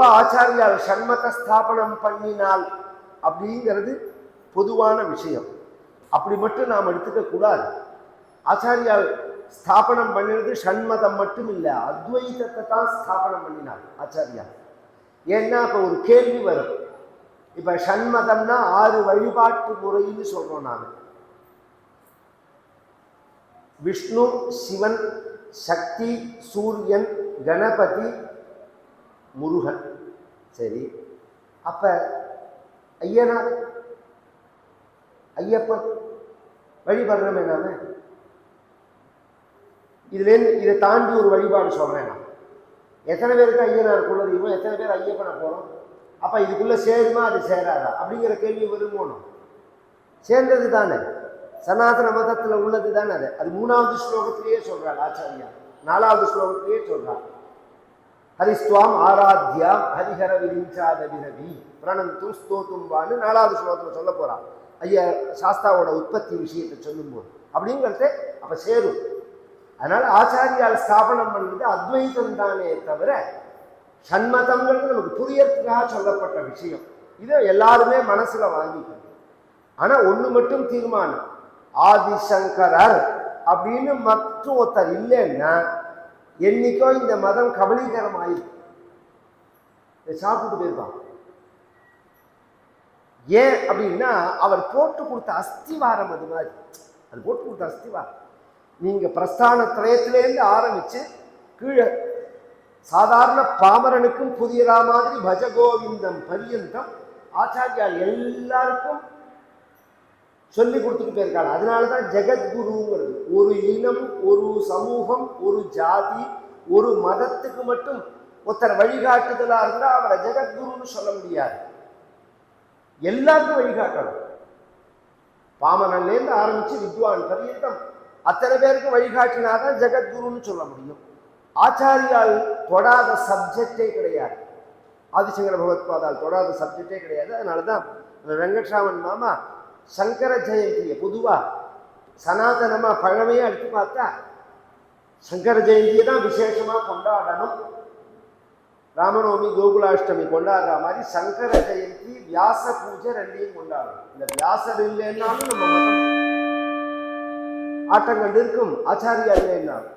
பொதுவாக ஆச்சாரியால் சண்மத ஸ்தாபனம் பண்ணினால் அப்படிங்கிறது பொதுவான விஷயம். அப்படி மட்டும் நாம் எடுத்துக்க கூடாது. ஆச்சாரியால் ஸ்தாபனம் பண்ணினது ஷண்மதம் மட்டும் இல்லை அத்வைதத்தை தான் ஸ்தாபனம் பண்ணினார் ஆச்சாரியா ஏன்னா இப்போ ஒரு கேள்வி வரும். இப்போ ஷண்மதம்னா ஆறு வழிபாட்டு முறைன்னு சொல்கிறோம் நான் விஷ்ணு சிவன் சக்தி சூரியன் கணபதி முருகன். சரி. அப்ப ஐயனார் ஐயப்பன் வழிபடுறோமே நாம இதுலேருந்து இதை தாண்டி ஒரு வழிபாடு சொல்றேன் நான். எத்தனை பேருக்கு ஐயனார் குலதெய்வம் எத்தனை பேர் ஐயப்பனை போறோம்? அப்ப இதுக்குள்ள சேருமா அது சேராதா? அப்படிங்கிற கேள்வி விரும்பணும் சேர்ந்தது தானே. சனாதன மதத்தில் உள்ளது தானே அது. அது மூணாவது ஸ்லோகத்திலேயே சொல்றார் ஆச்சாரியா நாலாவது ஸ்லோகத்திலேயே சொல்றார். ஹரிஸ்துவாம் ஆராத்யாம் ஹரிஹர விரிஞ்சாதவிரவி பிரணந்து ஸ்தோத்தும் வான்னு நாலாவது ஸ்லோகத்தில் சொல்ல போகிறான் ஐயா சாஸ்தாவோட உற்பத்தி விஷயத்தை சொல்லும்போது. அப்படிங்கிறது அப்போ சேரும். அதனால் ஆச்சாரியால் ஸ்தாபனம் பண்ணது அத்வைதம் தானே தவிர சண்மதம்ங்கிறது நமக்கு புரியறதுக்காக சொல்லப்பட்ட விஷயம். இதை எல்லாருமே மனசில் வாங்கிக்கணும். ஆனால் ஒன்று மட்டும் தீர்மானம். ஆதிசங்கரர் அப்படின்னு மற்றும் ஒருத்தர் இல்லைன்னா என்னைக்கோ இந்த மதம் கபலீகரம் ஆயிருக்கு சாப்பிட்டு போயிருப்பான். ஏன் அப்படின்னா அவர் போட்டு கொடுத்த அஸ்திவாரம் அது மாதிரி. அது போட்டு கொடுத்த அஸ்திவாரம். நீங்க பிரஸ்தான திரயத்திலேருந்து ஆரம்பிச்சு கீழே சாதாரண பாமரனுக்கும் புதியதா மாதிரி பஜகோவிந்தம் பரியந்தம் ஆச்சாரியா எல்லாருக்கும் சொல்லி கொடுத்துட்டு போயிருக்காங்க அதனால தான் ஜெகத்குருங்கிறது. ஒரு இனம் ஒரு சமூகம் ஒரு ஜாதி ஒரு மதத்துக்கு மட்டும் ஒருத்தர் வழிகாட்டுதலாக இருந்தால் அவரை ஜெகத்குருன்னு சொல்ல முடியாது. எல்லாருக்கும் வழிகாட்டணும். பாமனன்லேருந்து ஆரம்பிச்சு வித்வான் பரியந்தம் அத்தனை பேருக்கு வழிகாட்டினாதான் ஜெகத்குருன்னு சொல்ல முடியும். ஆச்சாரியால் தொடாத சப்ஜெக்டே கிடையாது. ஆதிசங்கர பகவத்பாதால் தொடாத சப்ஜெக்டே கிடையாது. அதனால தான் வெங்கட்ராமன் மாமா சங்கர ஜெயந்தியை பொதுவாக சனாதனமாக பழமையாக எடுத்து பார்த்தா சங்கர ஜெயந்தியை தான் விசேஷமா கொண்டாடணும். ராமநவமி கோகுலாஷ்டமி கொண்டாடுற மாதிரி சங்கர ஜெயந்தி வியாச பூஜை ரெண்டையும் கொண்டாடணும். இந்த வியாசர் இல்லைன்னாலும் நம்ம ஆட்டங்கள் இருக்கும் ஆச்சாரியா இல்லைன்னாலும்.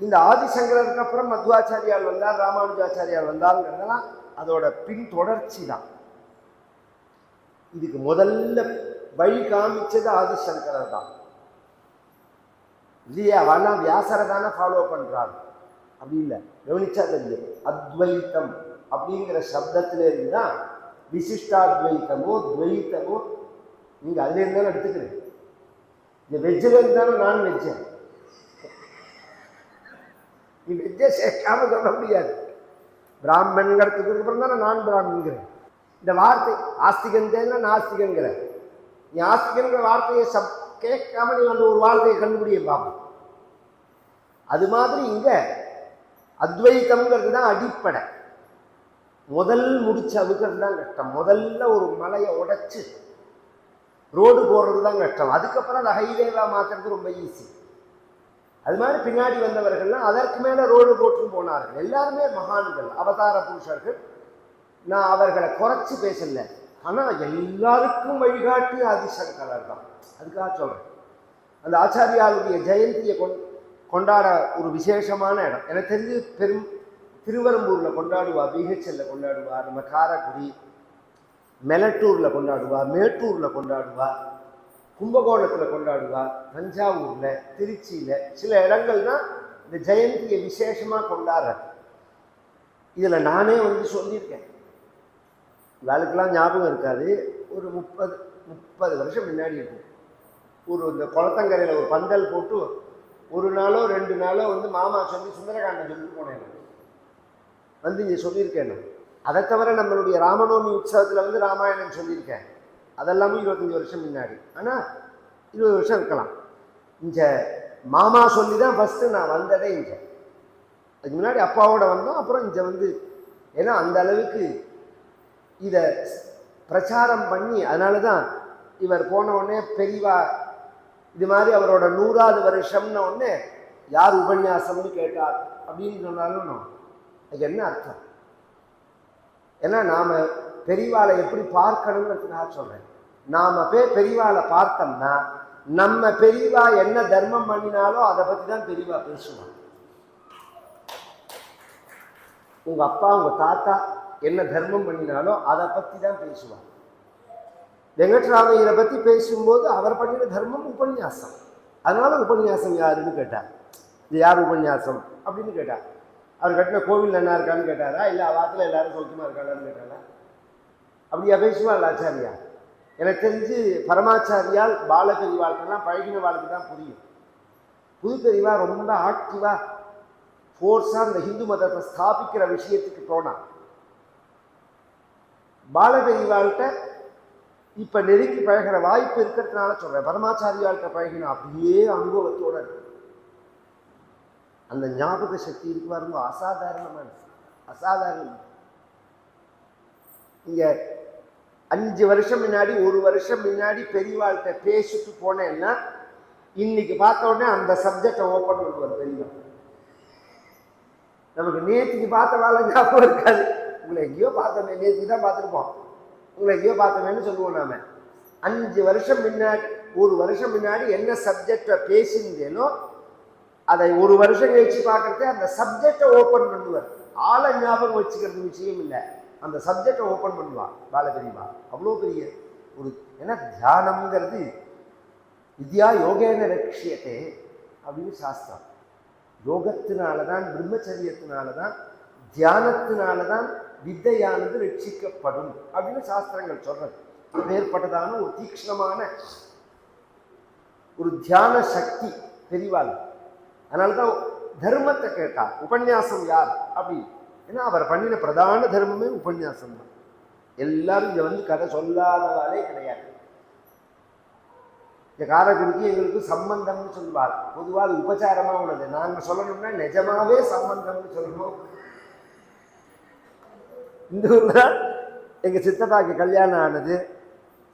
இந்த ஆதிசங்கரருக்கு அப்புறம் மத்வாச்சாரியால் வந்தார் ராமானுஜாச்சாரியால் வந்தாருங்கிறதெல்லாம் அதோட பின் தொடர்ச்சி தான். இதுக்கு முதல்ல வழி காமிச்சது ஆதிசங்கரர் தான். இல்லையா அவனா வியாசரை தானே ஃபாலோ பண்றாங்க அப்படி இல்லை. கவனிச்சா தெரியும். அத்வைத்தம் அப்படிங்கிற சப்தத்துல இருந்து தான் விசிஷ்டாத்வைத்தமோ துவைத்தமோ நீங்க அதுல இருந்தாலும் எடுத்துக்கிறேன் இந்த வெஜ்ஜில் இருந்தாலும் நான் வெஜ்ஜேன் நீ வெஜ்ஜை சேர்க்காம சொல்ல முடியாது. பிராமணங்கிறதுக்கு அப்புறம் தானே நான் பிராமணங்கிறேன் இந்த வார்த்தை ஆஸ்திகந்தேன்னா நாஸ்திகங்கிற நீ ஆஸ்திகங்கிற வார்த்தையை சப் கேட்காம நீ அந்த ஒரு வார்த்தையை கண்டுபிடிய பார்ப்போம் அது மாதிரி இங்கே அத்வைத்தம்ங்கிறது தான் அடிப்படை. முதல் முடிச்சு அவுக்கிறது தான் கஷ்டம். முதல்ல ஒரு மலையை உடைச்சு ரோடு போடுறது தான் கஷ்டம். அதுக்கப்புறம் அதை ஹைவேவா மாற்றுறது ரொம்ப ஈஸி அது மாதிரி பின்னாடி வந்தவர்கள்லாம் அதற்கு மேலே ரோடு போட்டு போனார்கள். எல்லாருமே மகான்கள் அவதார புருஷர்கள். நான் அவர்களை குறைச்சி பேசல. ஆனால் எல்லாருக்கும் வழிகாட்டி ஆதிசங்கரர் தான். அதுக்காக சொல்கிறேன் அந்த ஆச்சாரியாருடைய ஜெயந்தியை கொண் கொண்டாட ஒரு விசேஷமான இடம். எனக்கு தெரிஞ்சு பெரும் திருவரம்பூரில் கொண்டாடுவா பிஹெச்எல்ல கொண்டாடுவா நம்ம காரைக்குடி மெலட்டூரில் கொண்டாடுவா மேட்டூரில் கொண்டாடுவா கும்பகோணத்தில் கொண்டாடுவா தஞ்சாவூரில் திருச்சியில் சில இடங்கள்னா இந்த ஜெயந்தியை விசேஷமாக கொண்டாடுற இதில் நானே வந்து சொல்லியிருக்கேன். வேலைக்கெல்லாம் ஞாபகம் இருக்காது. ஒரு முப்பது முப்பது வருஷம் முன்னாடி இருக்கும். ஒரு இந்த குளத்தங்கரையில் ஒரு பந்தல் போட்டு ஒரு நாளோ ரெண்டு நாளோ வந்து மாமா சொல்லி சுந்தரகாண்டம் சொல்லிட்டு போனேன் வந்து இங்கே சொல்லியிருக்கேன் நான். அதை தவிர நம்மளுடைய ராமநவமி உற்சவத்தில் வந்து ராமாயணம் சொல்லியிருக்கேன். அதெல்லாமே இருபத்தஞ்சி வருஷம் முன்னாடி. ஆனால் இருபது வருஷம் இருக்கலாம். இங்கே மாமா சொல்லி தான் ஃபஸ்ட்டு நான் வந்ததே இங்கே. அதுக்கு முன்னாடி அப்பாவோட வந்தோம். அப்புறம் இங்கே வந்து ஏன்னா அந்த அளவுக்கு இதை பிரச்சாரம் பண்ணி அதனால தான் இவர் போன உடனே பெரியவா இது மாதிரி அவரோட நூறாவது வருஷம்னு உடனே யார் உபன்யாசம்னு கேட்டார். அப்படின்னு சொன்னாலும் அது என்ன அர்த்தம்? ஏன்னா நாம் பெரிவாளை எப்படி பார்க்கணுங்கிறதுக்காக சொல்கிறேன் நாம் போய் பெரிவாளை பார்த்தோம்னா நம்ம பெரிவா என்ன தர்மம் பண்ணினாலோ அதை பற்றி தான் பெரிவா பேசுவாங்க உங்கள் அப்பா உங்கள் தாத்தா என்ன தர்மம் பண்ணினாலோ அதை பற்றி தான் பேசுவார் வெங்கட்ராமையரை பற்றி பேசும்போது அவர் பண்ணின தர்மம் உபன்யாசம். அதனால உபன்யாசம் யாருன்னு கேட்டார். இது யார் உபன்யாசம் அப்படின்னு கேட்டார். அவர் கட்டின கோவில் என்ன இருக்கான்னு கேட்டாரா? இல்லை வாரத்தில் எல்லாரும் சௌக்கியமா இருக்காளான்னு கேட்டாரா? அப்படியா பேசுவாள் ஆச்சாரியா? எனக்கு தெரிஞ்சு பரமாச்சாரியால் பாலபெரிவாளுக்கெல்லாம் பழகின வாழ்க்கை தான் புரியும். புது பெரியவா ரொம்ப ஆக்டிவாக ஃபோர்ஸாக இந்த ஹிந்து மதத்தை ஸ்தாபிக்கிற விஷயத்துக்கு போனான். பாலபெரிவாள்கிட்ட இப்ப நெருங்கி பழகிற வாய்ப்பு இருக்கிறதுனால சொல்றேன். பரமாச்சாரியாள்கிட்ட பழகின அப்படியே அனுபவத்தோட இருக்கு. அந்த ஞாபக சக்தி இருக்கு வரும்போது அசாதாரணமான அசாதாரணம். இங்க அஞ்சு வருஷம் முன்னாடி ஒரு வருஷம் முன்னாடி பெரியவாள்கிட்ட பேசிட்டு போனேன்னா இன்னைக்கு பார்த்த உடனே அந்த சப்ஜெக்டை ஓப்பன் பண்ணுவார் பெரியவா நமக்கு நேற்றுக்கு பார்த்த வேலை ஞாபகம் இருக்காது. உங்களை எங்கேயோ பார்த்தோமே நேற்று தான் பார்த்துருப்போம். உங்களை எங்கேயோ பார்த்தோமேன்னு சொல்லுவோம் நாம. அஞ்சு வருஷம் முன்னாடி ஒரு வருஷம் முன்னாடி என்ன சப்ஜெக்டை பேசியிருந்தேனோ அதை ஒரு வருஷம் கழிச்சு பார்க்கறதே அந்த சப்ஜெக்டை ஓப்பன் பண்ணுவார். ஆளை ஞாபகம் வச்சுக்கிறது விஷயம் இல்லை. அந்த சப்ஜெக்டை ஓப்பன் பண்ணுவா பாலபெரியவா அவ்வளோ பெரிய ஒரு ஏன்னா தியானம்ங்கிறது? வித்யா யோகேன லட்சியத்தே அப்படின்னு சாஸ்திரம். யோகத்தினால தான் பிரம்மச்சரியத்தினால தான் தியானத்தினால தான் வித்தையானது ரட்சிக்கப்படும் அப்படின்னு சாஸ்திரங்கள் சொல்றது. மேற்பட்டதான ஒரு தீக்ஷ்ணமான ஒரு தியான சக்தி பெரிவாள் அதனால தான் தர்மத்தை கேட்டா உபன்யாசம் யார்? அப்படி. ஏன்னா அவர் பண்ணின பிரதான தர்மமே உபன்யாசம் தான். எல்லாரும் இங்க வந்து கதை சொல்லாதவாளே கிடையாது. இந்த காரக்குடிக்கு எங்களுக்கு சம்பந்தம்னு சொல்லுவார். பொதுவாக அது உபச்சாரமா உள்ளது. நாங்க சொல்லணும்னா நிஜமாவே சம்பந்தம்னு சொல்லணும். இந்த தான் எங்கள் சித்தப்பாக்கு கல்யாணம் ஆனது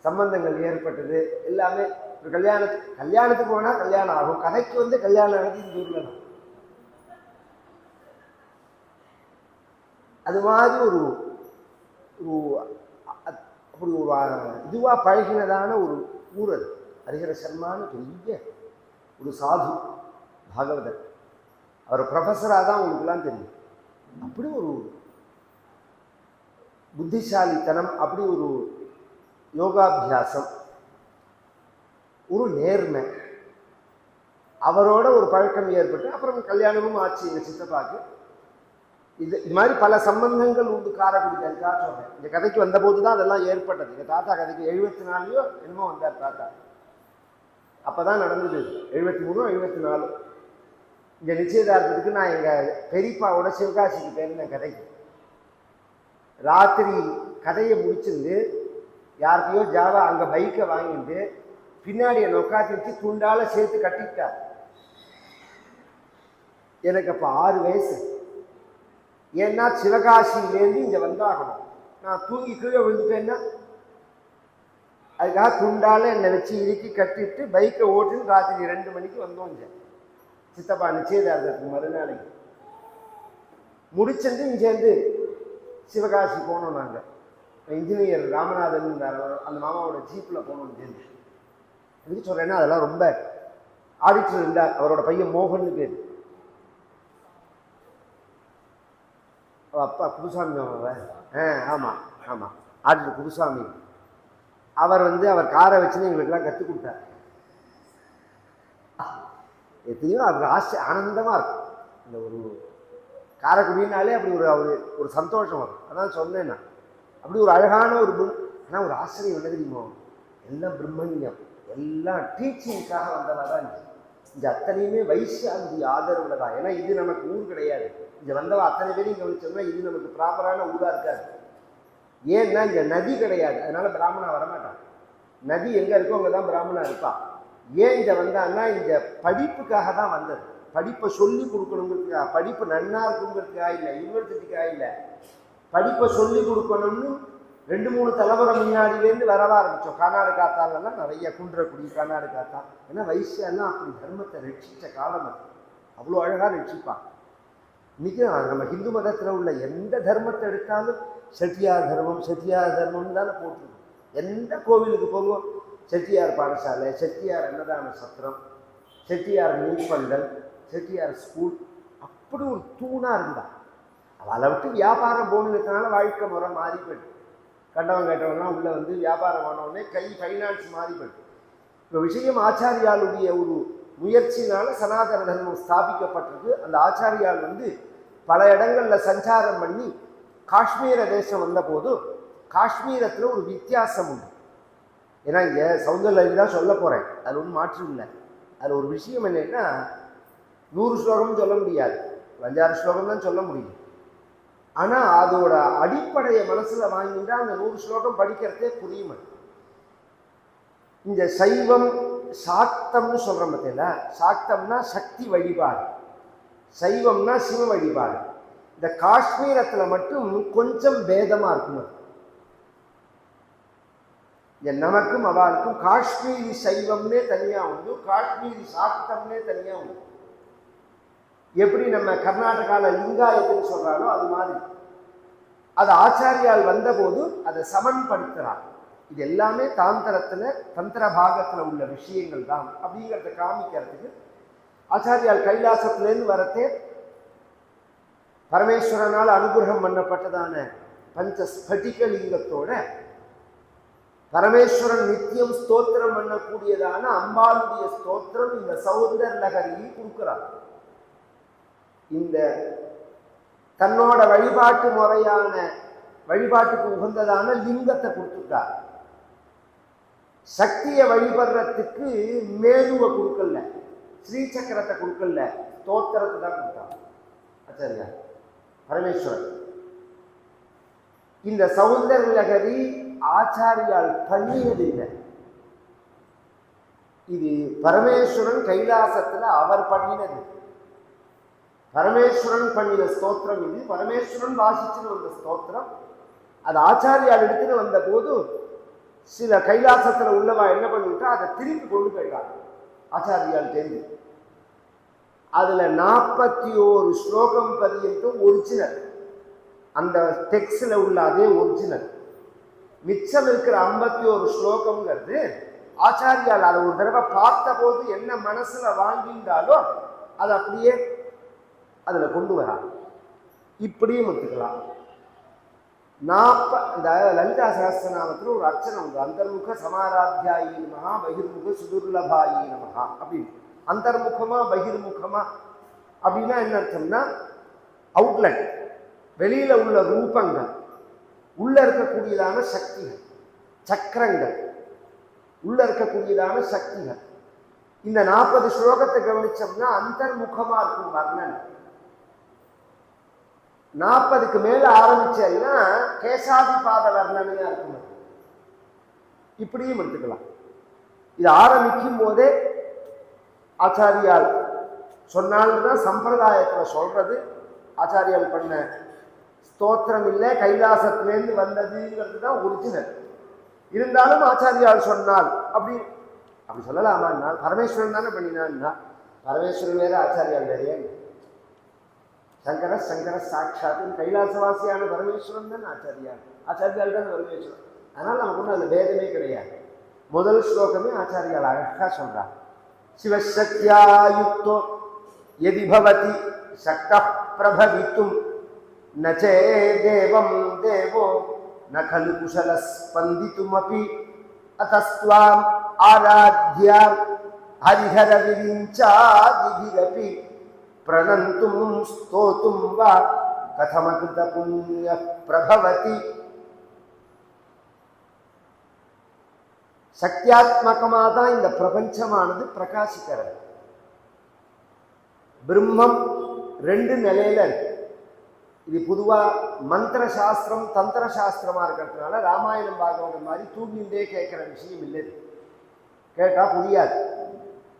சம்பந்தங்கள் ஏற்பட்டது எல்லாமே ஒரு கல்யாணத்துக்கு கல்யாணத்துக்கு போனால் கல்யாணம் ஆகும் கதைக்கு வந்து கல்யாணம் ஆனது இந்த ஊரில் தான். அது மாதிரி ஒரு ஒரு அப்படி ஒரு இதுவாக பழகினதான ஒரு ஊர் அது. ஹரிஹர சர்மான்னு பெரிய ஒரு சாது பாகவதர். அவர் ப்ரொஃபஸராக தான் உங்களுக்குலாம் தெரியும். அப்படி ஒரு புத்திசாலித்தனம் அப்படி ஒரு யோகாபியாசம். ஒரு நேர்மை. அவரோட ஒரு பழக்கம் ஏற்பட்டு அப்புறம் கல்யாணமும் ஆச்சு எங்கள் சித்தப்பாக்கு. இது இது மாதிரி பல சம்பந்தங்கள் உண்டு காரைக்குடி சொல்கிறேன் இந்த கதைக்கு வந்தபோது தான் அதெல்லாம் ஏற்பட்டது. எங்கள் தாத்தா கதைக்கு எழுபத்தி நாலுலையோ என்னமோ வந்தார் தாத்தா. அப்போ தான் நடந்தது எழுபத்தி மூணு எழுபத்தி நாலு இந்த நிச்சயதார்த்தத்துக்கு நான் எங்கள் பெரியப்பாவோட சிவகாசிக்கு போயிருந்தேன் கதைக்கு. ராத்திரி கதையை முடிச்சிருந்து யார்கிட்டயோ ஜாவா அங்கே பைக்கை வாங்கிட்டு பின்னாடி என்னை உட்காந்து வச்சு துண்டால் சேர்த்து கட்டிக்கிட்டார் எனக்கு அப்போ ஆறு வயசு. ஏன்னா சிவகாசியிலேருந்து இங்கே வந்தாகணும். நான் தூங்கி கீழே விழுந்துட்டேன்னா? அதுக்காக துண்டால் என்னை வச்சு இறுக்கி கட்டிட்டு பைக்கை ஓட்டுன்னு ராத்திரி ரெண்டு மணிக்கு வந்தோம் இங்கே. சித்தப்பா நிச்சயதார்த்தத்துக்கு மறுநாளைக்கு. முடிச்சிருந்து இங்கேருந்து சிவகாசி போனோம் நாங்கள் இன்ஜினியர் ராமநாதன் இருந்தார். அந்த மாமாவோட ஜீப்பில் போனோம் தெரிஞ்சு எதுக்கு சொல்கிறேன்னா அதெல்லாம் ரொம்ப ஆடிட்டர் இருந்தார் அவரோட பையன் மோகன் பேர். அப்பா குருசாமி அவர்? ஆ ஆமாம் ஆமாம் ஆடிட்டர் குருசாமி. அவர் வந்து அவர் காரை வச்சுன்னு எங்களுக்கெல்லாம் கற்றுக் கொடுத்தார். எத்தனையோ அவர் ஆசை ஆனந்தமாக இருக்கும். இந்த ஒரு காரைக்குடினாலே அப்படி ஒரு ஒரு ஒரு சந்தோஷம் வரும். அதான் சொன்னேன் நான் அப்படி ஒரு அழகான ஒரு ஆனால் ஒரு ஆசிரியர் என்ன தெரியுமோ? எல்லாம் பிரம்மண்யம் எல்லாம் டீச்சிங்க்காக வந்தவா தான் அத்தனையுமே வைசியாந்தி ஆதரவுல தான் ஏன்னா இது நமக்கு ஊர் கிடையாது. இங்கே வந்தவா அத்தனை பேரையும் கவனிச்சோம்னா இது நமக்கு ப்ராப்பரான ஊராக இருக்காது. ஏன்னா இங்கே நதி கிடையாது. அதனால பிராமணா வரமாட்டான். நதி எங்கே இருக்கோ அங்கே தான் பிராமணா இருப்பா. ஏன் இங்கே வந்தான்னா இந்த படிப்புக்காக தான் வந்தது. படிப்பை சொல்லி கொடுக்கணுங்கிறதுக்காக படிப்பு நன்னா இருக்குங்கிறதுக்காக இல்லை யூனிவர்சிட்டிக்காக இல்லை. படிப்பை சொல்லி கொடுக்கணும்னு ரெண்டு மூணு தலைமுறை முன்னாடியிலேருந்து வரவ ஆரம்பித்தோம் கர்நாடகா காத்தாலெல்லாம் நிறைய குன்றக்குடி கர்நாடகா தான் ஏன்னா வைசியெல்லாம் அப்படி தர்மத்தை ரட்சித்த காலம் அது. அவ்வளோ அழகாக ரட்சிப்பான் இன்றைக்கி நம்ம ஹிந்து மதத்தில் உள்ள எந்த தர்மத்தை எடுத்தாலும் செட்டியார் தர்மம் செட்டியார் தர்மம் தானே போட்டுருக்கு. எந்த கோவிலுக்கு போவோம்? செட்டியார் பாடசாலை செட்டியார் அன்னதான சத்திரம் செட்டியார் நீர்பந்தல் செட்டியார் ஸ்கூல் அப்படி ஒரு தூணாக இருந்தாள் அவளை விட்டு வியாபாரம் போனதுனால வாழ்க்கை முறை மாறி போயிட்டு கண்டவன் கேட்டவன்லாம் உள்ளே வந்து வியாபாரம் ஆனவுடனே கை ஃபைனான்ஸ் மாறி போயிட்டு இப்போ விஷயம் ஆச்சாரியாளுடைய ஒரு முயற்சினால சனாதன தர்மம் ஸ்தாபிக்கப்பட்டிருக்கு. அந்த ஆச்சாரியால் வந்து பல இடங்களில் சஞ்சாரம் பண்ணி காஷ்மீர தேசம் வந்தபோது காஷ்மீரத்தில் ஒரு வித்தியாசம் உண்டு. ஏன்னா இங்கே சௌந்தர்யா தான் சொல்ல போகிறேன் அது ஒன்றும் மாற்றம் இல்லை. அது ஒரு விஷயம் என்னென்னா நூறு ஸ்லோகம்னு சொல்ல முடியாது. ஒரு அஞ்சாறு ஸ்லோகம் தான் சொல்ல முடியும். ஆனால் அதோட அடிப்படையை மனசில் வாங்கிட்டா அந்த நூறு ஸ்லோகம் படிக்கிறதே புரியுமா? இந்த சைவம் சாக்தம்னு சொல்கிறோம் பார்த்தீங்களா சாக்தம்னா சக்தி வழிபாடு. சைவம்னா சிவ வழிபாடு. இந்த காஷ்மீரத்தில் மட்டும் கொஞ்சம் பேதமாக இருக்கும்? நமக்கும் அவளுக்கும் காஷ்மீரி சைவம்னே தனியாக உண்டு காஷ்மீரி சாக்தம்னே தனியாக உண்டு. எப்படி நம்ம கர்நாடகாவில் லிங்காயத்துன்னு சொல்கிறாரோ அது மாதிரி. அது ஆச்சாரியால் வந்தபோது அதை சமன்படுத்துகிறார் இது எல்லாமே தாந்திரத்தில் தந்திர பாகத்தில் உள்ள விஷயங்கள் தான் அப்படிங்கிறத காமிக்கிறதுக்கு ஆச்சாரியால் கைலாசத்துலேருந்து வரத்தே பரமேஸ்வரனால் அனுகிரகம் பண்ணப்பட்டதான பஞ்ச ஸ்பட்டிகலிங்கத்தோட பரமேஸ்வரன் நித்தியம் ஸ்தோத்திரம் பண்ணக்கூடியதான அம்பாளுடைய ஸ்தோத்திரம் இந்த சௌந்தர் நகரில் கொடுக்கிறார். இந்த தன்னோட வழிபாட்டு முறையான வழிபாட்டுக்கு உகந்ததான லிங்கத்தை கொடுத்துட்டார் சக்தியை வழிபடுறதுக்கு மேலுவை கொடுக்கல. ஸ்ரீசக்கரத்தை கொடுக்கல. தோத்திரத்தை தான் கொடுத்தார் ஆச்சாரியா பரமேஸ்வரன். இந்த சௌந்தர் லகரி ஆச்சாரியால் பண்ணியதில்லை. இது பரமேஸ்வரன் கைலாசத்தில் அவர் பண்ணினது. பரமேஸ்வரன் பண்ணின ஸ்தோத்திரம் இது. பரமேஸ்வரன் வாசிச்சுன்னு வந்த ஸ்தோத்திரம். அது ஆச்சாரியார் எடுத்துட்டு வந்த போது சில கைலாசத்தில் உள்ளவா என்ன பண்ணிவிட்டா அதை திரும்பி கொண்டு போயிட்டாங்க ஆச்சாரியால் தெரிஞ்சு அதில் நாற்பத்தி ஓரு ஸ்லோகம் பரியந்தம் ஒரிஜினல். அந்த டெக்ஸ்டில் உள்ள அதே ஒரிஜினல். மிச்சம் இருக்கிற ஐம்பத்தி ஒரு ஸ்லோகம்ங்கிறது ஆச்சாரியால் அதை ஒரு தடவை பார்த்த போது என்ன மனசில் வாங்கிட்டாலோ அதை அப்படியே அதில் கொண்டு வராங்க இப்படியும் எடுத்துக்கலாம். நாற்ப இந்த லலிதா சகசிரநாமத்தில் ஒரு அர்ச்சனை உண்டு. அந்தர்முக சமாராத்தியாயி நமகா பகிர்முக சுதுர்லபாயி நமகா அப்படின்னு. அந்தர்முகமா பகிர்முகமா அப்படின்னா என்ன அர்த்தம்னா அவுட்லெட் வெளியில் உள்ள ரூபங்கள். உள்ளே இருக்கக்கூடியதான சக்திகள். சக்கரங்கள். உள்ளே இருக்கக்கூடியதான சக்திகள். இந்த நாற்பது ஸ்லோகத்தை கவனித்தோம்னா அந்தர்முகமாக இருக்கும் வர்ணனை. நாற்பதுக்கு மேல ஆரம்பிச்சேன்னா கேசாதிபாத வர்ணனையா இருக்கும் இப்படியும் எடுத்துக்கலாம். இது ஆரம்பிக்கும் போதே ஆச்சாரியால் சொன்னாலும் தான் சம்பிரதாயத்துல சொல்றது. ஆச்சாரியால் பண்ண ஸ்தோத்திரம் இல்லை கைலாசத்திலேருந்து வந்ததுங்கிறது தான் ஒரிஜினல் இருந்தாலும் ஆச்சாரியால் சொன்னால் அப்படி அப்படி சொல்லலாமா? பரமேஸ்வரன் தானே பண்ணினான்னா? பரமேஸ்வரன் வேற ஆச்சாரியால் வேறையா ಶಂಕರ ಶಂಕರ ಸಾಕ್ಷಾತ್ கைலாசவாசியான பரமேஸ்வரன் தான் ஆச்சாரியார் ஆச்சாரியால் தான் பரமேஸ்வரன் அதனால் நமக்கு ஒன்றும் அந்த பேதமே கிடையாது முதல் ஸ்லோகமே ஆச்சாரியால் அழகாக சொல்கிறார் சிவசக்தியாயுக்தோ எதி பவதி சக்த பிரபவித்தும் நச்சே தேவம் தேவோ ந கலு குஷல ஸ்பந்தித்துமபி அத்தஸ்வாம் ஆராத்யாம் ஹரிஹர விரிஞ்சாதிபிரபி प्रणन्तुं स्तोतुं वा कथमकृतपुण्यः प्रभवति சக்தியாத்மகமாக தான் இந்த பிரபஞ்சமானது பிரகாசிக்கிறது பிரம்மம் ரெண்டு நிலையில இருக்கு இது பொதுவா மந்திர சாஸ்திரம் தந்திர சாஸ்திரமா இருக்கிறதுனால ராமாயணம் பாகவதம் மாதிரி தூங்கிண்டே கேட்கிற விஷயம் இல்லை இது. கேட்டா புரியாது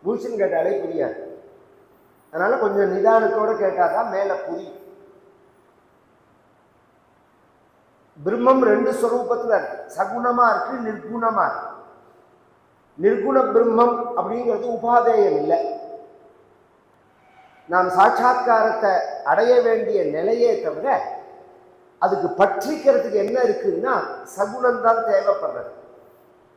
பூஷன் கேட்டாலே புரியாது அதனால கொஞ்சம் நிதானத்தோட கேட்டாதான் மேல புரியும். பிரம்மம் ரெண்டு ஸ்வரூபத்துல இருக்கு. சகுணமா இருக்கு நிர்குணமா இருக்கு. நிர்குண பிரம்மம் அப்படிங்கிறது உபாதேயம் இல்லை. நாம் சாட்சா்காரத்தை அடைய வேண்டிய நிலையே தவிர அதுக்கு பற்றிக்கிறதுக்கு என்ன இருக்குன்னா சகுணம் தான் தேவைப்படுறது.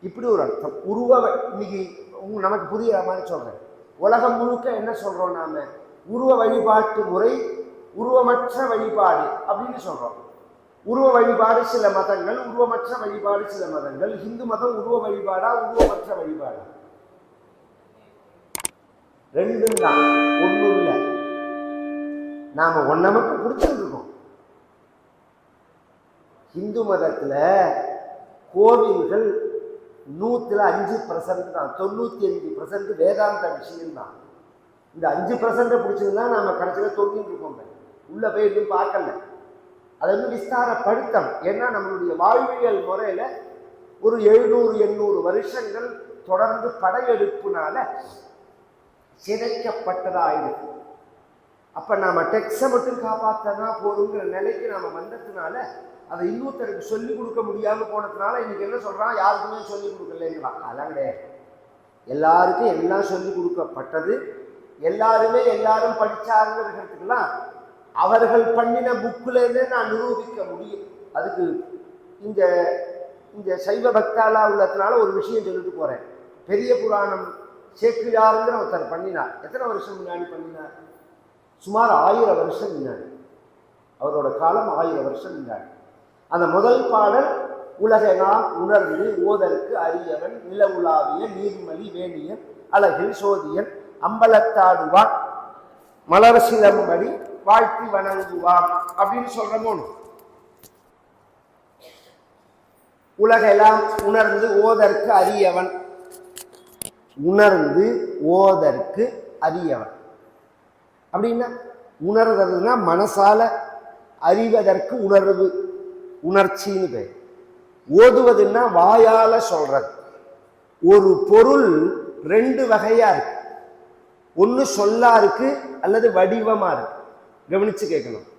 இப்படி ஒரு அர்த்தம். உருவ இன்னைக்கு நமக்கு புரியுற மாதிரி சொல்றேன். உலகம் முழுக்க என்ன சொல்றோம் நாம? உருவ வழிபாட்டு முறை உருவமற்ற வழிபாடு அப்படின்னு சொல்றோம். உருவ வழிபாடு சில மதங்கள் உருவமற்ற வழிபாடு சில மதங்கள். இந்து மதம் உருவ வழிபாடா உருவமற்ற வழிபாடா? ரெண்டும் தான். ஒண்ணும் இல்லை. நாம ஒன்றை மட்டும் கொடுத்துருக்கோம் இருக்கோம் இந்து மதத்துல கோவில்கள் நூற்றில் அஞ்சு பர்சன்ட் தான். தொண்ணூற்றி அஞ்சு பர்சன்ட் வேதாந்த விஷயம்தான். இந்த அஞ்சு பர்சன்ட்டை பிடிச்சதுன்னா நம்ம கடைசியில் தொங்கிட்டு இருக்கோம் உள்ளே போய் எதுவும் பார்க்கல. அதை வந்து விஸ்தாரப்படுத்தணும். ஏன்னா நம்மளுடைய வாழ்வியல் முறையில் ஒரு எழுநூறு எண்ணூறு வருஷங்கள் தொடர்ந்து படையெடுப்புனால சிதைக்கப்பட்டதாயிருக்கு. அப்போ நாம் டெக்ஸை மட்டும் காப்பாத்தனா போதுங்கிற நிலைக்கு நாம் வந்ததுனால அதை இன்னொருத்தருக்கு சொல்லிக் கொடுக்க முடியாம போனதுனால இன்னைக்கு என்ன சொல்றான்? யாருக்குமே சொல்லிக் கொடுக்கலங்கிறான் அதெல்லாம் கிடையாது. எல்லாருக்கும் எல்லாம் சொல்லி கொடுக்கப்பட்டது? எல்லாருமே எல்லாரும் படிச்சாருங்கிறதுக்கெல்லாம் அவர்கள் பண்ணின புக்கில் இருந்தே நான் நிரூபிக்க முடியும். அதுக்கு இந்த இந்த சைவ பக்தாலா உள்ளதுனால ஒரு விஷயம் சொல்லிட்டு போறேன். பெரிய புராணம் சேக்கிழாருங்கிற ஒருத்தர் பண்ணினார். எத்தனை வருஷம் முன்னாடி பண்ணினார்? சுமார் ஆயிரம் வருஷம் முன்னாடி. அவரோட காலம் ஆயிரம் வருஷம் முன்னாடி. அந்த முதல் பாடல் உலகெல்லாம் உணர்ந்து ஓதற்கு அரியவன் நில உலாவிய நீர்மலி வேணியன் அழகில் சோதியன் அம்பலத்தாடுவான் மலர் சிலம்படி வாழ்த்தி வணங்குவான் அப்படின்னு சொல்றமோனு உலகெல்லாம் உணர்ந்து ஓதற்கு அரியவன் உணர்ந்து ஓதற்கு அரியவன் அப்படின்னா உணர்றதுன்னா மனசால அறிவதற்கு உணர்வு. உணர்ச்சின்னு பேர். ஓதுவதுன்னா வாயால சொல்றது. ஒரு பொருள் ரெண்டு வகையா இருக்கு. ஒன்று சொல்லா இருக்கு அல்லது வடிவமா இருக்கு. கவனிச்சு கேட்கணும்.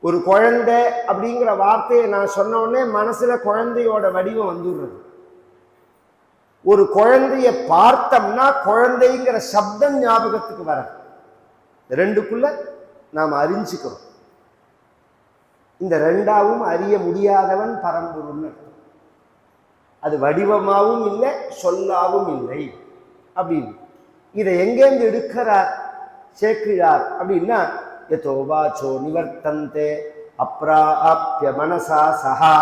ஒரு குழந்தை அப்படிங்கிற வார்த்தையை நான் சொன்ன உடனே மனசுல குழந்தையோட வடிவம் வந்துடுறது. ஒரு குழந்தைய பார்த்தோம்னா குழந்தைங்கிற சப்தம் ஞாபகத்துக்கு வர ரெண்டுக்குள்ள நாம் அறிஞ்சுக்கிறோம். இந்த ரெண்டாவும் அறிய முடியாதவன் பரம்பொருள்னு அது வடிவமாகவும் இல்லை சொல்லாவும் இல்லை. அப்படின்னு. இதை எங்கேருந்து எடுக்கிறார்? சேர்க்கிறார் அப்படின்னா எதோவாச்சோ நிவர்த்தந்தே அப்ராப்ய மனசா சஹா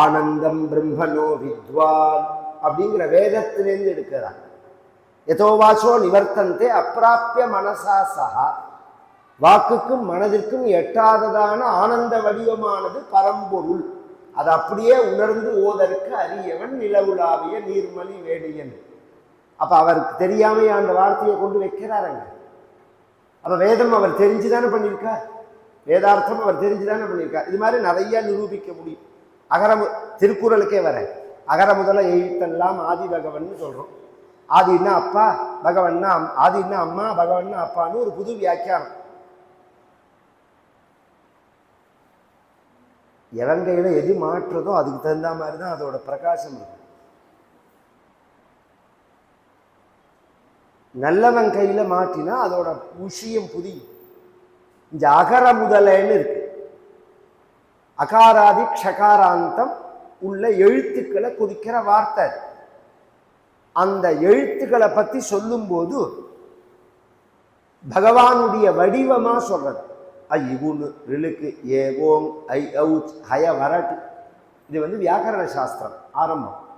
ஆனந்தம் பிரம்மனோ வித்வான் அப்படிங்கிற வேதத்திலேருந்து எடுக்கிறார். எதோவாச்சோ நிவர்த்தந்தே அப்ராப்ய மனசா சஹா வாக்குக்கும் மனதிற்கும் எட்டாததான ஆனந்த வடிவமானது பரம்பொருள். அது அப்படியே உணர்ந்து ஓதற்கு அரியவன் நிலவுலாவிய நீர்மலி வேடியன். அப்ப அவருக்கு தெரியாமையே அந்த வார்த்தையை கொண்டு வைக்கிறாருங்க அப்ப வேதம் அவர் தெரிஞ்சுதானே பண்ணியிருக்கார்? வேதார்த்தம் அவர் தெரிஞ்சுதானே பண்ணியிருக்கார்? இது மாதிரி நிறைய நிரூபிக்க முடியும். அகரமு திருக்குறளுக்கே வர. அகர முதல எழுத்தெல்லாம் ஆதி பகவன் சொல்றோம். ஆதின்னா அப்பா? பகவன்னா அம்- ஆதின்னா அம்மா? பகவன்னா அப்பான்னு ஒரு புது வியாக்கியானம். இலங்கையில் எது மாற்றுறதோ அதுக்கு தகுந்த மாதிரி தான் அதோட பிரகாசம் இருக்கும் நல்லவன் கையில் மாற்றினா அதோட விஷயம் புதி இந்த அகர முதலன்னு இருக்கு. அகாராதி க்ஷகாராந்தம் உள்ள எழுத்துக்களை குறிக்கிற வார்த்தை அந்த எழுத்துக்களை பற்றி சொல்லும்போது பகவானுடைய வடிவமாக சொல்றது. ஐ இகுனு ரிலுக்கு ஏ ஓம் ஐ அவுச் ஹய வரட்டு. இது வந்து வியாக்கரண சாஸ்திரம் ஆரம்பம்.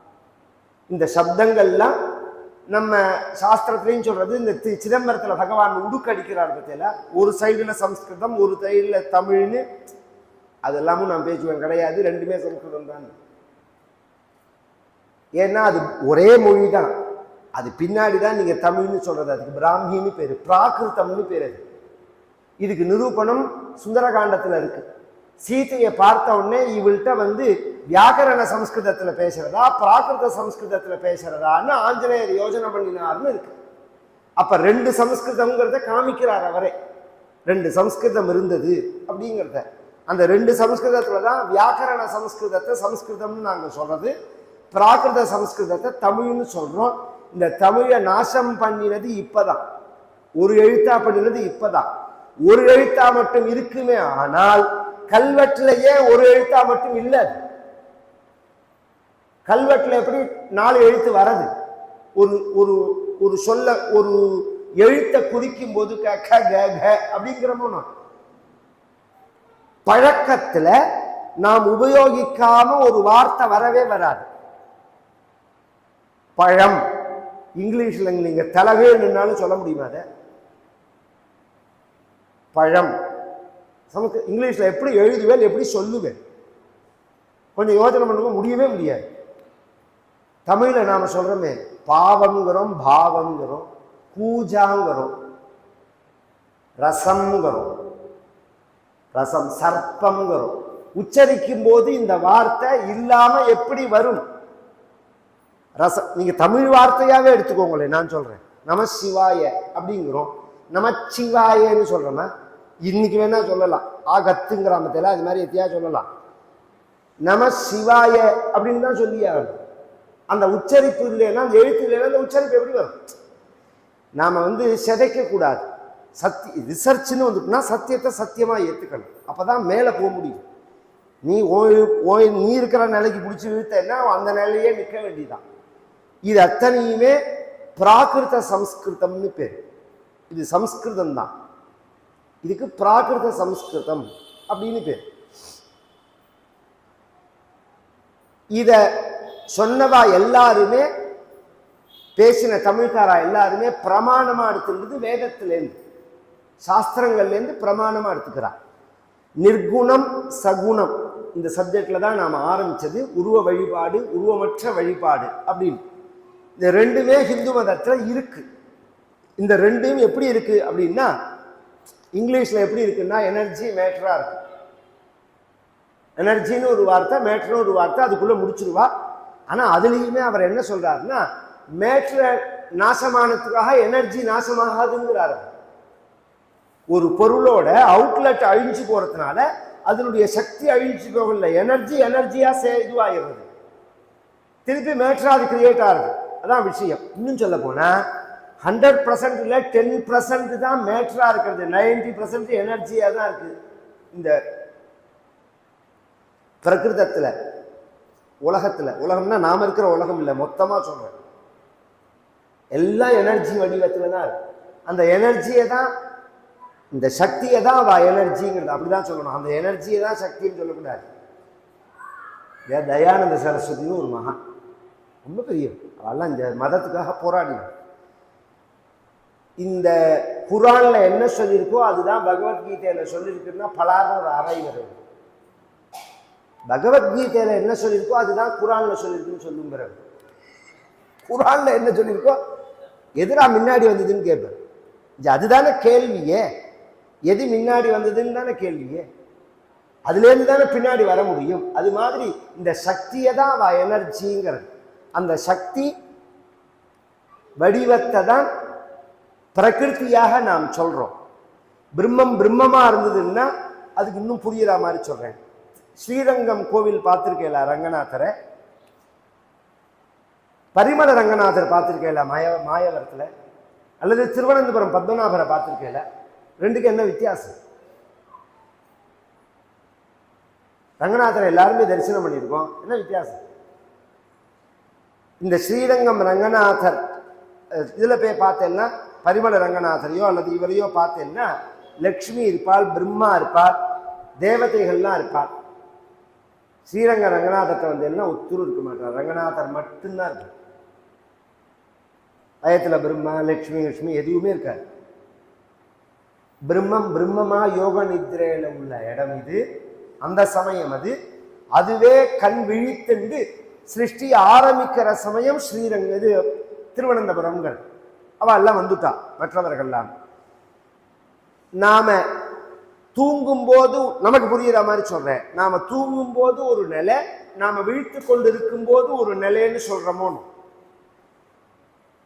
இந்த சப்தங்கள்லாம் நம்ம சாஸ்திரத்துலையும் சொல்கிறது இந்த தி- சிதம்பரத்தில் பகவான் உடுக்கடிக்கிறார் பற்றியில் ஒரு சைடில் சம்ஸ்கிருதம் ஒரு சைடில் தமிழ்னு. அதெல்லாமும் நான் பேசுவேன் கிடையாது. ரெண்டுமே சம்ஸ்கிருதம் தான். ஏன்னா அது ஒரே மொழி தான் அது பின்னாடி தான் நீங்கள் தமிழ்னு சொல்கிறது அதுக்கு பிராமின்னு பேர் பிராகிருதம்னு பேர் அது. இதுக்கு நிரூபணம் சுந்தரகாண்டத்தில் இருக்கு. சீதையை பார்த்த உடனே இவள்கிட்ட வந்து வியாக்கரண சம்ஸ்கிருதத்தில் பேசுறதா பிராகிருத சம்ஸ்கிருதத்தில் பேசுறதான்னு ஆஞ்சநேயர் யோஜனை பண்ணினார்னு இருக்கு. அப்ப ரெண்டு சம்ஸ்கிருதங்கிறத காமிக்கிறார் அவரே. ரெண்டு சம்ஸ்கிருதம் இருந்தது அப்படிங்கிறத. அந்த ரெண்டு சம்ஸ்கிருதத்துல தான் வியாக்கரண சம்ஸ்கிருதத்தை சம்ஸ்கிருதம்னு நாங்கள் சொல்றது பிராகிருத சம்ஸ்கிருதத்தை தமிழ்னு சொல்றோம். இந்த தமிழை நாசம் பண்ணினது இப்பதான். ஒரு எழுத்தா பண்ணினது இப்பதான். ஒரு எழுத்தா மட்டும் இருக்குமே ஆனால் கல்வெட்டிலேயே ஒரு எழுத்தா மட்டும் இல்லை அது. கல்வெட்டுல எப்படி நாலு எழுத்து வரது ஒரு ஒரு ஒரு சொல்ல ஒரு எழுத்தை குறிக்கும் போது க க க க அப்படிங்கிறமோ நான். பழக்கத்துல நாம் உபயோகிக்காம ஒரு வார்த்தை வரவே வராது பழம் இங்கிலீஷ்ல நீங்க தலைவே நின்னாலும் சொல்ல முடியுமா அதை பழம். நமக்கு இங்கிலீஷில் எப்படி எழுதுவேன் எப்படி சொல்லுவேன்? கொஞ்சம் யோசனை பண்ணுவோம் முடியவே முடியாது. தமிழில் நாம் சொல்கிறோமே பாவங்கிறோம் பாவங்கிறோம் பூஜாங்கிறோம் ரசம்ங்கிறோம் ரசம் சர்ப்பம்ங்கிறோம். உச்சரிக்கும் போது இந்த வார்த்தை இல்லாமல் எப்படி வரும்? ரசம் நீங்கள் தமிழ் வார்த்தையாகவே எடுத்துக்கோங்களேன் நான் சொல்கிறேன் நம சிவாய அப்படிங்கிறோம். நமச்சிவாயன்னு சொல்கிறோமா இன்னைக்கு வேணா சொல்லலாம். ஆகத்துங்கிராமத்தில் அது மாதிரி எத்தியா சொல்லலாம். நம சிவாய அப்படின்னு தான் சொல்லி ஆகணும். அந்த உச்சரிப்பு இல்லைன்னா அந்த எழுத்து இல்லைன்னா அந்த உச்சரிப்பு எப்படி வரும்? நாம் வந்து சிதைக்கக்கூடாது சத்திய ரிசர்ச்னு வந்துட்டுனா சத்தியத்தை சத்தியமாக ஏற்றுக்கணும் அப்போ தான் மேலே போக முடியும். நீ ஓய் ஓய் நீ இருக்கிற நிலைக்கு பிடிச்சி இழுத்தன்னா அந்த நிலையே நிற்க வேண்டியதான் இது அத்தனையுமே பிராகிருத சம்ஸ்கிருதம்னு பேர். இது சம்ஸ்கிருதம் தான் இதுக்கு பிராகிருத சம்ஸ்கிருதம் அப்படின்னு பேர். இத சொன்னவா எல்லாருமே பேசின தமிழ்காரா எல்லாருமே பிரமாணமா எடுத்துக்கிறது வேதத்திலேருந்து சாஸ்திரங்கள்லேருந்து பிரமாணமா எடுத்துக்கிறார் நிர்குணம் சகுணம். இந்த சப்ஜெக்ட்ல தான் நாம் ஆரம்பிச்சது. உருவ வழிபாடு உருவமற்ற வழிபாடு அப்படின்னு. இந்த ரெண்டுமே ஹிந்து மதத்துல இருக்கு. இந்த ரெண்டும் எப்படி இருக்கு அப்படின்னா இங்கிலீஷ்ல எப்படி இருக்குன்னா எனர்ஜி மேட்டரா இருக்கு. எனர்ஜின்னு ஒரு வார்த்தை மேட்ருன்னு ஒரு வார்த்தை அதுக்குள்ள முடிச்சிருவா. ஆனா அதுலேயுமே அவர் என்ன சொல்றாருன்னா மேட்ரு நாசமானதுக்காக எனர்ஜி நாசமாகாதுங்கிறாரு. ஒரு பொருளோட அவுட்லெட் அழிஞ்சு போறதுனால அதனுடைய சக்தி அழிஞ்சு போகல எனர்ஜி எனர்ஜியா சே இதுவாகிறது திருப்பி மேட்ரு அது கிரியேட் ஆகுது. அதான் விஷயம். இன்னும் சொல்ல போனா ஹண்ட்ரட் பர்சன்ட் இல்லை டென் பர்சன்ட் தான் மேட்ரா இருக்கிறது. நைன்டி பர்சன்ட் எனர்ஜியாக தான் இருக்கு. இந்த பிரகிருதத்தில் உலகத்துல. உலகம்னா நாம் இருக்கிற உலகம் இல்லை மொத்தமாக சொல்கிறேன் எல்லாம் எனர்ஜி வடிவத்துல தான் இருக்கு. அந்த எனர்ஜியை தான் இந்த சக்தியை தான் அவள் எனர்ஜிங்கிறது அப்படிதான் சொல்லணும். அந்த எனர்ஜியை தான் சக்தின்னு சொல்லக்கூடாது. ஏன் தயானந்த சரஸ்வதினு ஒரு மகா ரொம்ப பெரிய அவெல்லாம் இந்த மதத்துக்காக போராடினான் இந்த குரான்ல என்ன சொல்லியிருக்கோ அதுதான் பகவத்கீதையில் சொல்லியிருக்குன்னா பலார்னு ஒரு அறை வருது பகவத்கீதையில் என்ன சொல்லியிருக்கோ அதுதான் குரான்ல சொல்லியிருக்குன்னு சொல்லும் பிறகு. குரானில் என்ன சொல்லியிருக்கோ? எதிரா முன்னாடி வந்ததுன்னு கேட்பேன் அதுதானே கேள்வியே. எது முன்னாடி வந்ததுன்னு தானே கேள்வியே. அதுலேருந்து தானே பின்னாடி வர முடியும். அது மாதிரி இந்த சக்தியை தான் அவ எனர்ஜிங்கிறது அந்த சக்தி வடிவத்தை தான் பிரகிருத்தியாக நாம் சொல்றோம். பிரம்மம் பிரம்மமா இருந்ததுன்னா அதுக்கு இன்னும் புரியுற மாதிரி சொல்றேன். ஸ்ரீரங்கம் கோவில் பார்த்துருக்கேல ரங்கநாதரை? பரிமள ரங்கநாதர் பார்த்துருக்கேல மாய மாயவரத்தில்? அல்லது திருவனந்தபுரம் பத்மநாபரை பார்த்துருக்கேல? ரெண்டுக்கு என்ன வித்தியாசம்? ரங்கநாதரை எல்லாருமே தரிசனம் பண்ணியிருக்கோம். என்ன வித்தியாசம்? இந்த ஸ்ரீரங்கம் ரங்கநாதர் இதில் போய் பார்த்தேன்னா பரிமள ரங்கநாதரையோ அல்லது இவரையோ பார்த்தேன்னா லக்ஷ்மி இருப்பாள் பிரம்மா இருப்பார் தேவதைகள்லாம் இருப்பார் ஸ்ரீரங்க ரங்கநாதத்தை வந்தேன்னா ஒத்துரு இருக்க மாட்டார். ரங்கநாதர் மட்டும்தான் இருப்பார். பயத்துல பிரம்மா லக்ஷ்மி லக்ஷ்மி எதுவுமே இருக்காது. பிரம்மம் பிரம்மமா யோக நித்ரையில உள்ள இடம் இது. அந்த சமயம் அது. அதுவே கண் விழித்துண்டு சிருஷ்டி ஆரம்பிக்கிற சமயம் ஸ்ரீரங்க இது திருவனந்தபுரம்கள் அவ எல்லாம் வந்துட்டா மற்றவர்கள்லாம். நாம தூங்கும் போது நமக்கு புரியுற மாதிரி சொல்றேன். நாம தூங்கும் போது ஒரு நிலை நாம வீழ்த்து கொண்டிருக்கும் போது ஒரு நிலைன்னு சொல்றோமோ?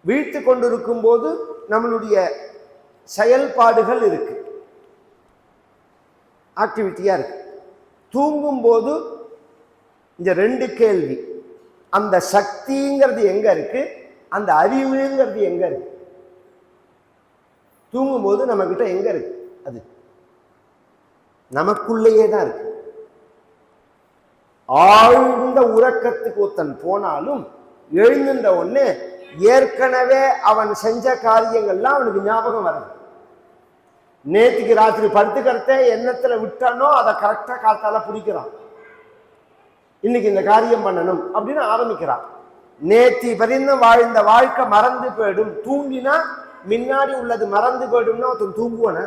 வீழ்த்து கொண்டிருக்கும் போது நம்மளுடைய செயல்பாடுகள் இருக்கு. ஆக்டிவிட்டியா இருக்கு. தூங்கும் போது இந்த ரெண்டு கேள்வி அந்த சக்திங்கிறது எங்க இருக்கு? அந்த அறிவுங்கிறது எங்க இருக்கு? தூங்கும்போது நம்ம கிட்ட எங்க இருக்கு? அது நமக்குள்ளேயே தான் இருக்கு. ஆழ்ந்த உறக்கத்துக்கு ஒருத்தன் போனாலும் எழுந்துன்ற ஒன்று ஏற்கனவே அவன் செஞ்ச காரியங்கள்லாம் அவனுக்கு ஞாபகம் வருது. நேத்திக்கு ராத்திரி படுத்துக்கிறத எண்ணத்தில் விட்டானோ அதை கரெக்டா காத்தால பிடிக்கிறான். இன்னைக்கு இந்த காரியம் பண்ணணும் அப்படின்னு ஆரம்பிக்கிறான். நேத்தி பரிந்தும் வாழ்ந்த வாழ்க்கை மறந்து போயிடும். தூங்கினா முன்னாடி உள்ளது மறந்து போயிடும்னா ஒருத்தன் தூங்குவான?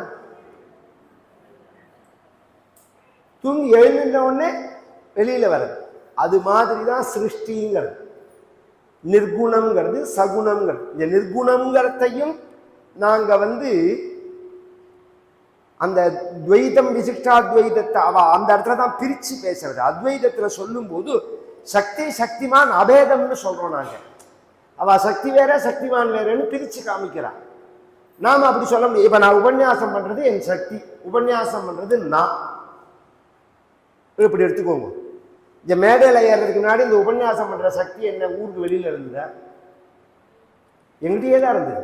தூங்கி எழுந்த உடனே வெளியில வர்றது. அது மாதிரி தான் சிருஷ்டிங்கிறது. நிர்குணம்ங்கிறது சகுணம்ங்கிறது. இந்த நிர்குணங்கிறதையும் நாங்க வந்து அந்த துவைதம் விசிஷ்டாத்வைதத்தை அவ அந்த இடத்துல தான் பிரிச்சு பேசுறது. அத்வைதத்துல சொல்லும்போது சக்தி சக்திமான் அபேதம்னு சொல்றோம் நாங்க. அவ சக்தி வேற சக்திமான் வேறன்னு பிரிச்சு காமிக்கிறான் நாம் அப்படி சொல்ல முடியும். இப்போ நான் உபன்யாசம் பண்ணுறது என் சக்தி. உபன்யாசம் பண்ணுறது நான். இப்படி எடுத்துக்கோங்க. இந்த மேடையில் ஏறதுக்கு முன்னாடி இந்த உபன்யாசம் பண்ணுற சக்தி என்ன? ஊருக்கு வெளியில் இருந்ததா எங்கிட்டயே தான் இருந்தது.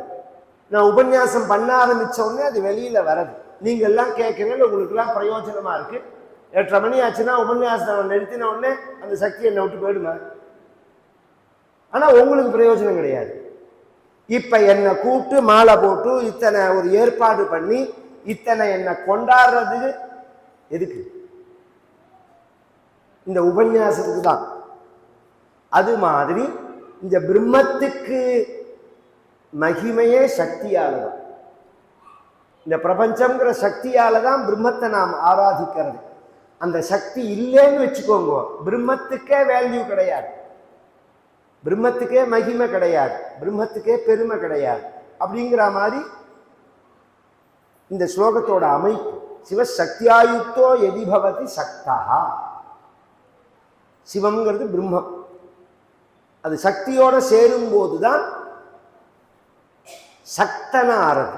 நான் உபன்யாசம் பண்ண ஆரம்பிச்ச உடனே அது வெளியில் வரது நீங்கள் எல்லாம் கேட்குறது உங்களுக்கெல்லாம் பிரயோஜனமாக இருக்குது எட்டரை மணி ஆச்சுன்னா உபன்யாசம் நிறுத்தின உடனே அந்த சக்தி என்னை விட்டு போயிடுங்க ஆனால் உங்களுக்கு பிரயோஜனம் கிடையாது. இப்போ என்னை கூப்பிட்டு மாலை போட்டு இத்தனை ஒரு ஏற்பாடு பண்ணி இத்தனை என்னை கொண்டாடுறது எதுக்கு? இந்த உபன்யாசத்துக்கு தான். அது மாதிரி இந்த பிரம்மத்துக்கு மகிமையே சக்தியால தான் இந்த பிரபஞ்சங்கிற சக்தியால் தான் பிரம்மத்தை நாம் ஆராதிக்கிறது. அந்த சக்தி இல்லைன்னு வச்சுக்கோங்க பிரம்மத்துக்கே வேல்யூ கிடையாது. பிரம்மத்துக்கே மகிமை கிடையாது. பிரம்மத்துக்கே பெருமை கிடையாது. அப்படிங்கிற மாதிரி இந்த ஸ்லோகத்தோட அமைப்பு சிவசக்தியாயுக்தோ எதிபவதி சக்தா. சிவம்ங்கிறது பிரம்மம். அது சக்தியோட சேரும்போது தான் சக்தன ஆறது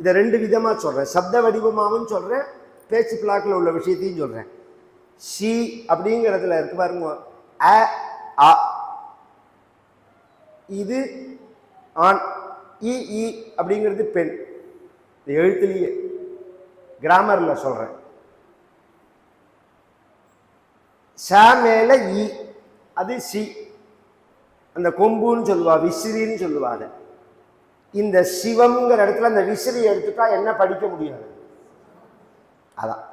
இதை ரெண்டு விதமாக சொல்கிறேன் சப்த வடிவமாகவும் சொல்கிறேன் பேச்சு பிளாக்கில் உள்ள விஷயத்தையும் சொல்கிறேன் சி அப்படிங்கிறதுல இருக்கு பாருங்க. அ அ இது ஆண் இ இ அப்படிங்கிறது பெண். இந்த எழுத்துலேயே கிராமரில் சொல்கிறேன் ச மேலே இ அது சி. அந்த கொம்புன்னு சொல்லுவா விசிறின்னு சொல்லுவாங்க இந்த சிவம்ங்கிற இடத்துல அந்த விசிறி எடுத்துட்டா என்ன படிக்க முடியாது அதான்.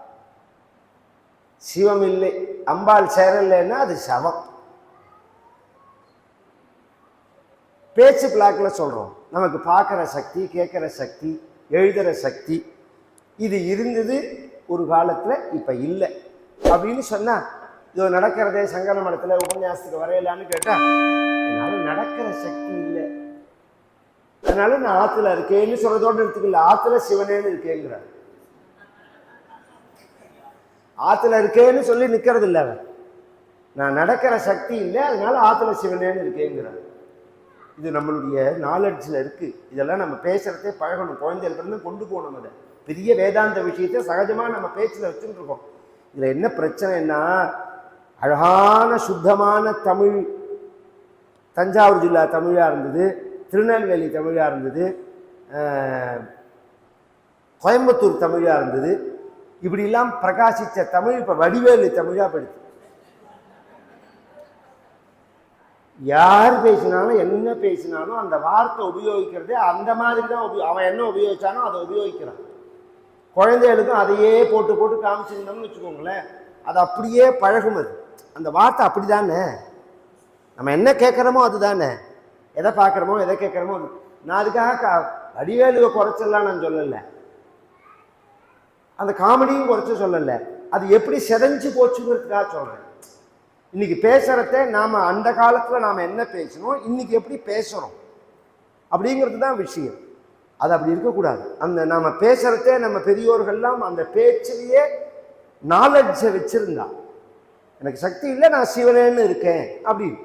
சிவம் இல்லை அம்பாள் சேரலைன்னா அது சவம். பேச்சு பிளாக்கில் சொல்கிறோம் நமக்கு பார்க்குற சக்தி கேட்குற சக்தி எழுதுகிற சக்தி இது இருந்தது ஒரு காலத்தில் இப்போ இல்லை. அப்படின்னு சொன்னால் இதோ நடக்கிறதே சங்கர மடத்தில் உபன்யாசத்துக்கு வரையலான்னு கேட்டால் என்னால் நடக்கிற சக்தி இல்லை. அதனால நான் ஆற்றுல இருக்கேன்னு சொல்கிறதோடு எடுத்துக்கல ஆற்றுல சிவனேன்னு இருக்கேங்கிறார். ஆற்றுல இருக்கேன்னு சொல்லி நிற்கிறது இல்லை அவன் நான் நடக்கிற சக்தி இல்லை அதனால ஆற்றுல சிவனேன்னு இருக்கேங்கிறார். இது நம்மளுடைய நாலெட்ஜில் இருக்குது இதெல்லாம் நம்ம பேசுகிறதே பழகணும். குழந்தைகளுக்கு கொண்டு போகணும் அதை. பெரிய வேதாந்த விஷயத்தை சகஜமாக நம்ம பேச்சில் வச்சுட்டு இருக்கோம். இதில் என்ன பிரச்சனைன்னா அழகான சுத்தமான தமிழ் தஞ்சாவூர் ஜில்லா தமிழாக இருந்தது திருநெல்வேலி தமிழாக இருந்தது கோயம்புத்தூர் தமிழாக இருந்தது. இப்படிலாம் பிரகாசித்த தமிழ் இப்போ வடிவேலு தமிழாக படித்து யார் பேசினாலும் என்ன பேசினாலும் அந்த வார்த்தை உபயோகிக்கிறதே அந்த மாதிரி தான் உபயோ அவன் என்ன உபயோகிச்சானோ அதை உபயோகிக்கிறான். குழந்தைகளுக்கும் அதையே போட்டு போட்டு காமிச்சிருந்தோம்னு வச்சுக்கோங்களேன். அது அப்படியே பழகும் அது. அந்த வார்த்தை அப்படி தானே நம்ம என்ன கேட்குறோமோ அதுதானே? எதை பார்க்குறோமோ எதை கேட்குறோமோ அது. நான் அதுக்காக கா வடிவேலுவை குறைச்சலாம் நான் சொல்லலை. அந்த காமெடியும் குறைச்ச சொல்லலை. அது எப்படி செதஞ்சு போச்சுங்கிறதுக்காக சொல்கிறேன் இன்னைக்கு பேசுறத நாம அந்த காலத்துல நாம என்ன பேசணும் இன்னைக்கு எப்படி பேசுறோம்? அப்படிங்கிறது தான் விஷயம். அது அப்படி இருக்கக்கூடாது. அந்த நாம பேசுகிறதே நம்ம பெரியோர்கள்லாம் அந்த பேச்சிலேயே நாலெட்ஜை வச்சிருந்தா எனக்கு சக்தி இல்லை நான் சிவனேன்னு இருக்கேன் அப்படின்னு.